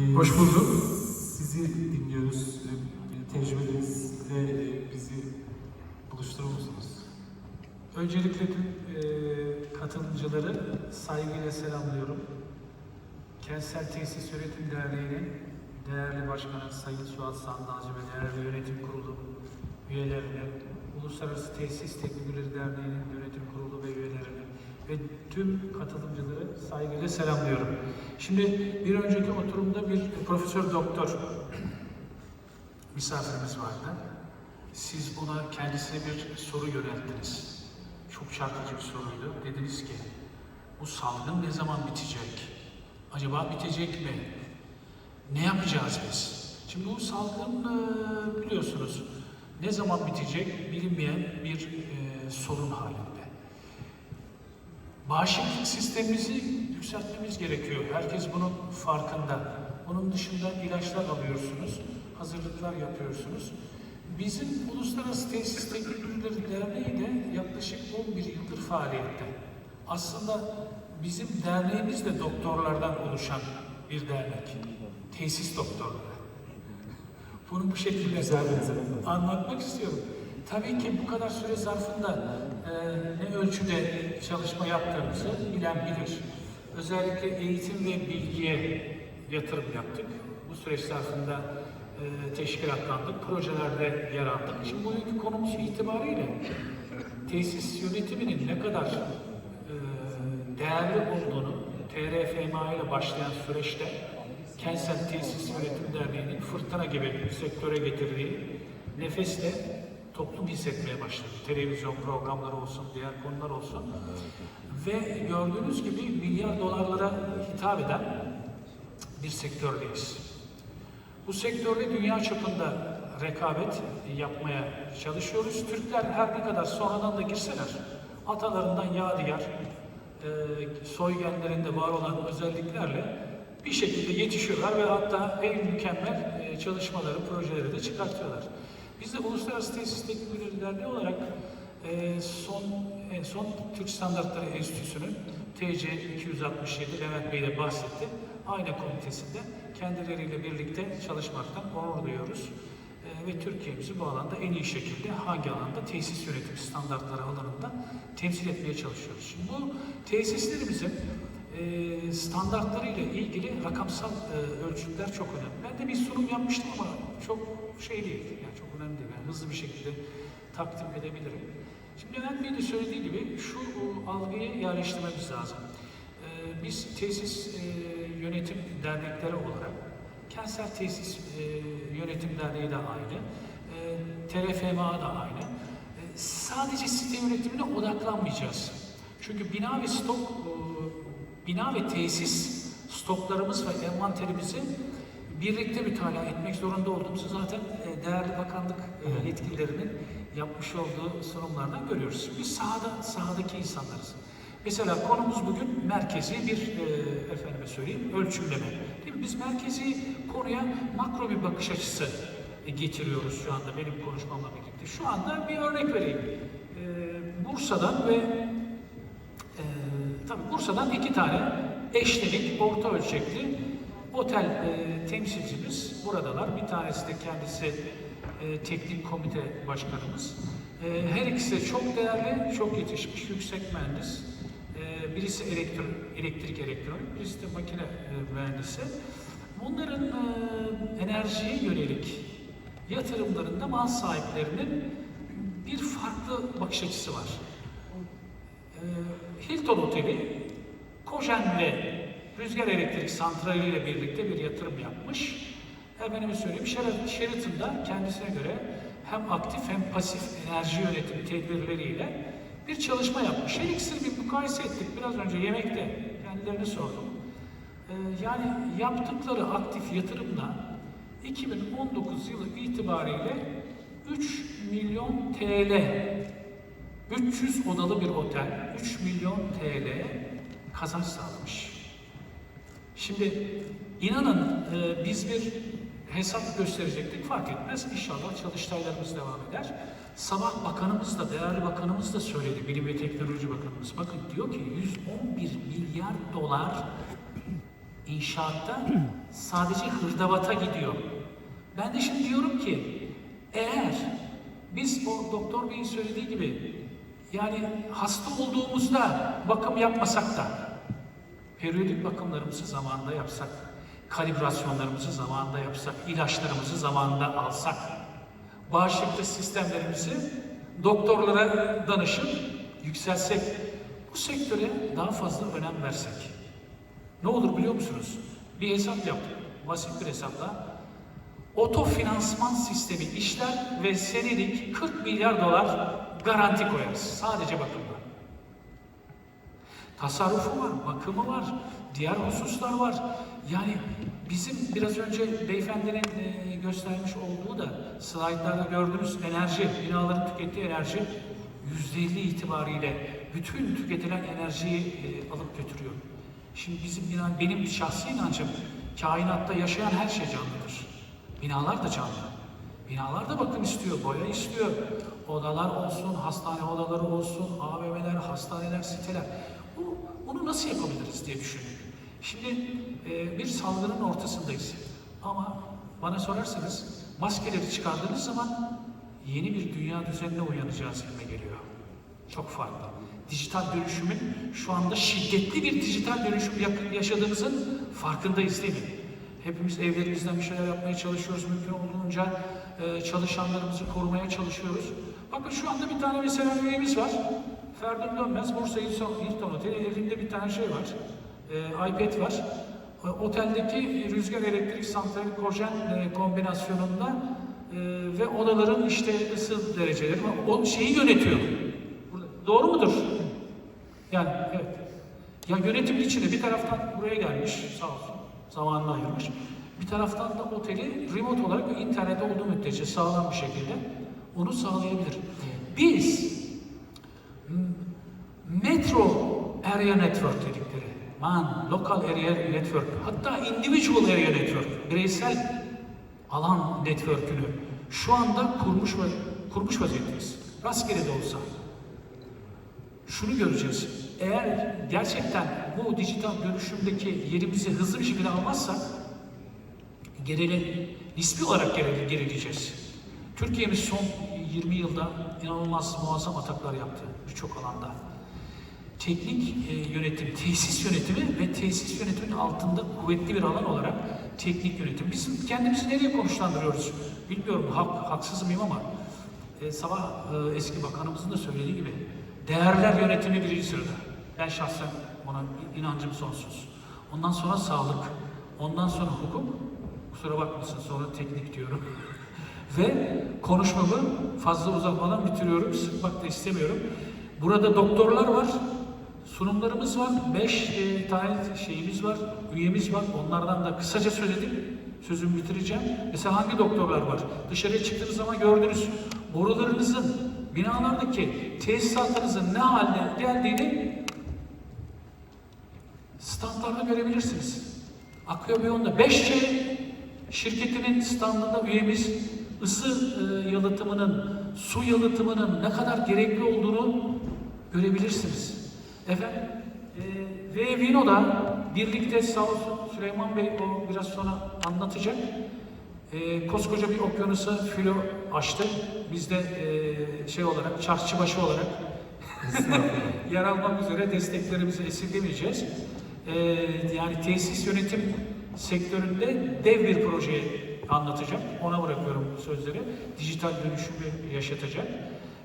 Ee, Hoş bulduk. Sizi dinliyoruz. Ee, Tecrübelerinizle e, bizi buluşturur musunuz? Öncelikle tüm e, katılımcıları saygıyla selamlıyorum. Kentsel Tesis Yönetim Derneği'nin değerli başkanı Sayın Suat Sandalcı ve değerli yönetim kurulu üyelerine, Uluslararası Tesis Teknikleri Derneği'nin yönetim kurulu ve üyelerine ve tüm katılımcıları saygıyla selamlıyorum. Şimdi bir önceki oturumda bir profesör doktor misafirimiz vardı. Siz ona kendisine bir soru yönelttiniz. Çok çarpıcı bir soruydu. Dediniz ki, bu salgın ne zaman bitecek? Acaba bitecek mi? Ne yapacağız biz? Şimdi bu salgın e, biliyorsunuz ne zaman bitecek bilinmeyen bir e, sorun halinde. Bağışıklık sistemimizi yükseltmemiz gerekiyor. Herkes bunun farkında. Onun dışında ilaçlar alıyorsunuz, hazırlıklar yapıyorsunuz. Bizim Uluslararası Tesis Teknik Ürünleri Derneği de yaklaşık 11 yıldır faaliyette. Aslında bizim derneğimiz de doktorlardan oluşan bir dernek. Tesis doktorları. Bunu bu şekilde anlatmak istiyorum. Tabii ki bu kadar süre zarfında e, ne ölçüde çalışma yaptığımızı bilen bilir. Özellikle eğitim ve bilgiye yatırım yaptık. Bu süreç zarfında e, teşkilatlandık, projelerde yer aldık. Şimdi bugünkü konumuz itibariyle tesis yönetiminin ne kadar e, değerli olduğunu TRFMA ile başlayan süreçte Kentsel Tesis Yönetim Derneği'nin fırtına gibi sektöre getirdiği nefesle toplum hissetmeye başladı. Televizyon programları olsun, diğer konular olsun. Ve gördüğünüz gibi milyar dolarlara hitap eden bir sektördeyiz. Bu sektörde dünya çapında rekabet yapmaya çalışıyoruz. Türkler her ne kadar sonradan da girseler, atalarından yadigar, e, soy genlerinde var olan özelliklerle bir şekilde yetişiyorlar ve hatta en mükemmel e, çalışmaları, projeleri de çıkartıyorlar. Biz de Uluslararası Tesis Teknik Derneği olarak e, son en son Türk Standartları Enstitüsü'nün TC 267 Levent Bey de bahsetti. Ayna komitesinde kendileriyle birlikte çalışmaktan onur duyuyoruz. E, ve Türkiye'mizi bu alanda en iyi şekilde hangi alanda tesis yönetimi standartları alanında temsil etmeye çalışıyoruz. Şimdi bu tesislerimizin e, standartlarıyla ilgili rakamsal e, ölçütler çok önemli. Ben de bir sunum yapmıştım ama çok şey değil, yani çok önemli değil. Yani hızlı bir şekilde takdim edebilirim. Şimdi Levent Bey de söylediği gibi şu algıyı yerleştirmemiz lazım. E, biz tesis e, yönetim dernekleri olarak Kentsel Tesis e, Yönetim Derneği de aynı, e, TRFMA da aynı. Sadece site yönetimine odaklanmayacağız. Çünkü bina ve stok, bina ve tesis stoklarımız ve envanterimizi birlikte mütalaa etmek zorunda olduğumuzu zaten e, değerli bakanlık e, yetkililerinin yapmış olduğu sunumlardan görüyoruz. Biz sahada, sahadaki insanlarız. Mesela konumuz bugün merkezi bir e, efendime söyleyeyim ölçümleme. Değil mi? Biz merkezi konuya makro bir bakış açısı e, getiriyoruz şu anda benim konuşmamla birlikte. Şu anda bir örnek vereyim. E, Bursa'dan ve tabii Bursa'dan iki tane eşlenik, orta ölçekli otel e, temsilcimiz buradalar. Bir tanesi de kendisi e, teknik komite başkanımız. E, her ikisi de çok değerli, çok yetişmiş, yüksek mühendis. E, birisi elektro, elektrik elektronik, birisi de makine e, mühendisi. Bunların e, enerjiye yönelik yatırımlarında mal sahiplerinin bir farklı bakış açısı var. Ee, Hilton Oteli Kojen'le rüzgar elektrik santraliyle birlikte bir yatırım yapmış. Efendime söyleyeyim Sheraton- Sheraton'da kendisine göre hem aktif hem pasif enerji yönetimi tedbirleriyle bir çalışma yapmış. Her ikisini bir mukayese ettik. Biraz önce yemekte kendilerine sordum. Ee, yani yaptıkları aktif yatırımla 2019 yılı itibariyle 3 milyon TL 300 odalı bir otel 3 milyon TL kazanç sağlamış. Şimdi inanın e, biz bir hesap gösterecektik fark etmez. İnşallah çalıştaylarımız devam eder. Sabah bakanımız da, değerli bakanımız da söyledi, Bilim ve Teknoloji Bakanımız. Bakın diyor ki 111 milyar dolar inşaatta sadece hırdavata gidiyor. Ben de şimdi diyorum ki eğer biz o doktor beyin söylediği gibi yani hasta olduğumuzda bakım yapmasak da periyodik bakımlarımızı zamanında yapsak, kalibrasyonlarımızı zamanında yapsak, ilaçlarımızı zamanında alsak, bağışıklık sistemlerimizi doktorlara danışıp yükselsek, bu sektöre daha fazla önem versek. Ne olur biliyor musunuz? Bir hesap yaptık. Basit bir hesapla. Otofinansman sistemi işler ve senelik 40 milyar dolar garanti koyarız. Sadece bakımda. Tasarrufu var, bakımı var, diğer hususlar var. Yani bizim biraz önce beyefendinin e, göstermiş olduğu da slaytlarda gördüğünüz enerji, binaların tükettiği enerji %50 itibariyle bütün tüketilen enerjiyi e, alıp götürüyor. Şimdi bizim bina, benim şahsi inancım kainatta yaşayan her şey canlıdır. Binalar da canlı. Binalar da bakım istiyor, boya istiyor. Odalar olsun, hastane odaları olsun, AVM'ler, hastaneler, siteler. Bu, bunu nasıl yapabiliriz diye düşündük. Şimdi e, bir salgının ortasındayız. Ama bana sorarsanız maskeleri çıkardığınız zaman yeni bir dünya düzenine uyanacağız gibi geliyor. Çok farklı. Dijital dönüşümün şu anda şiddetli bir dijital dönüşüm yaşadığımızın farkındayız değil mi? Hepimiz evlerimizden bir şeyler yapmaya çalışıyoruz. Mümkün olduğunca e, çalışanlarımızı korumaya çalışıyoruz. Bakın şu anda bir tane mesela üyemiz var. Ferdun Dönmez, Bursa Hilton, Oteli. Elinde bir tane şey var. E, iPad var. E, oteldeki rüzgar elektrik santrali kojen e, kombinasyonunda ve odaların işte ısı dereceleri. O şeyi yönetiyor. Doğru mudur? Yani evet. Ya yönetimin içinde bir taraftan buraya gelmiş sağ olsun zamanını ayırmış. Bir taraftan da oteli remote olarak internet olduğu müddetçe sağlam bir şekilde onu sağlayabilir. Biz metro area network dedikleri, man, local area network, hatta individual area network, bireysel alan network'ünü şu anda kurmuş ve kurmuş vaziyetteyiz. Rastgele de olsa şunu göreceğiz. Eğer gerçekten bu dijital dönüşümdeki yerimizi hızlı bir şekilde almazsak gerili, nispi olarak gerili, gerileyeceğiz. Türkiye'miz son 20 yılda inanılmaz muazzam ataklar yaptı birçok alanda. Teknik e, yönetim, tesis yönetimi ve tesis yönetiminin altında kuvvetli bir alan olarak teknik yönetim. Biz kendimizi nereye konuşlandırıyoruz? Bilmiyorum, hak, haksız mıyım ama e, sabah e, eski bakanımızın da söylediği gibi değerler yönetimi birinci sırada. Ben şahsen ona inancım sonsuz. Ondan sonra sağlık, ondan sonra hukuk, kusura bakmasın sonra teknik diyorum. Ve konuşmamı fazla uzatmadan bitiriyorum, sıkmak da istemiyorum. Burada doktorlar var, sunumlarımız var, beş e, tane şeyimiz var, üyemiz var. Onlardan da kısaca söz edip sözümü bitireceğim. Mesela hangi doktorlar var? Dışarıya çıktığınız zaman gördünüz. Borularınızın, binalardaki tesisatınızın ne haline geldiğini standlarda görebilirsiniz. Akyabiyon'da 5C şirketinin standında üyemiz ısı e, yalıtımının, su yalıtımının ne kadar gerekli olduğunu görebilirsiniz. Efendim, e, ve Vino'da birlikte sağ Süleyman Bey o biraz sonra anlatacak. E, koskoca bir okyanusa filo açtı. Biz de e, şey olarak, çarşıbaşı olarak yer almak üzere desteklerimizi esirgemeyeceğiz. Ee, yani tesis yönetim sektöründe dev bir proje anlatacak. Ona bırakıyorum sözleri. Dijital dönüşümü yaşatacak.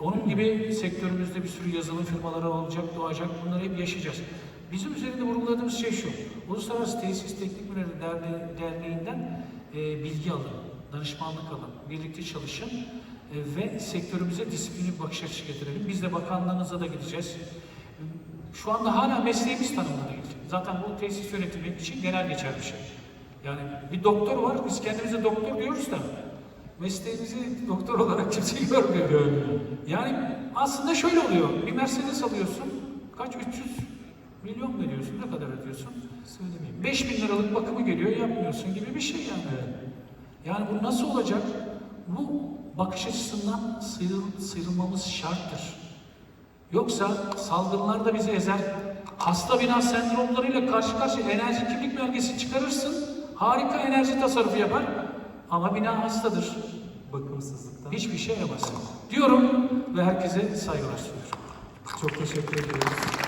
Onun gibi sektörümüzde bir sürü yazılım firmaları olacak, doğacak. Bunları hep yaşayacağız. Bizim üzerinde vurguladığımız şey şu. Uluslararası Tesis Teknik Derneği, Derneği'nden e, bilgi alın, danışmanlık alın, birlikte çalışın e, ve sektörümüze disiplini bakış açısı getirelim. Biz de bakanlığınıza da gideceğiz. Şu anda hala mesleğimiz tanımlı değil. Zaten bu tesis yönetimi için genel geçer bir şey. Yani bir doktor var, biz kendimize doktor diyoruz da mesleğimizi doktor olarak kimse görmüyor. Yani aslında şöyle oluyor, bir Mercedes alıyorsun, kaç 300 milyon mu ödüyorsun, ne kadar ödüyorsun? Söylemeyeyim. 5000 liralık bakımı geliyor, yapmıyorsun gibi bir şey yani. Yani bu nasıl olacak? Bu bakış açısından sıyrıl, sıyrılmamız şarttır. Yoksa salgınlar da bizi ezer, hasta bina sendromlarıyla karşı karşıya enerji kimlik belgesi çıkarırsın. Harika enerji tasarrufu yapar. Ama bina hastadır. Bakımsızlıktan. Hiçbir şey yapamazsın. Diyorum ve herkese saygılar sunuyorum. Çok teşekkür ediyoruz.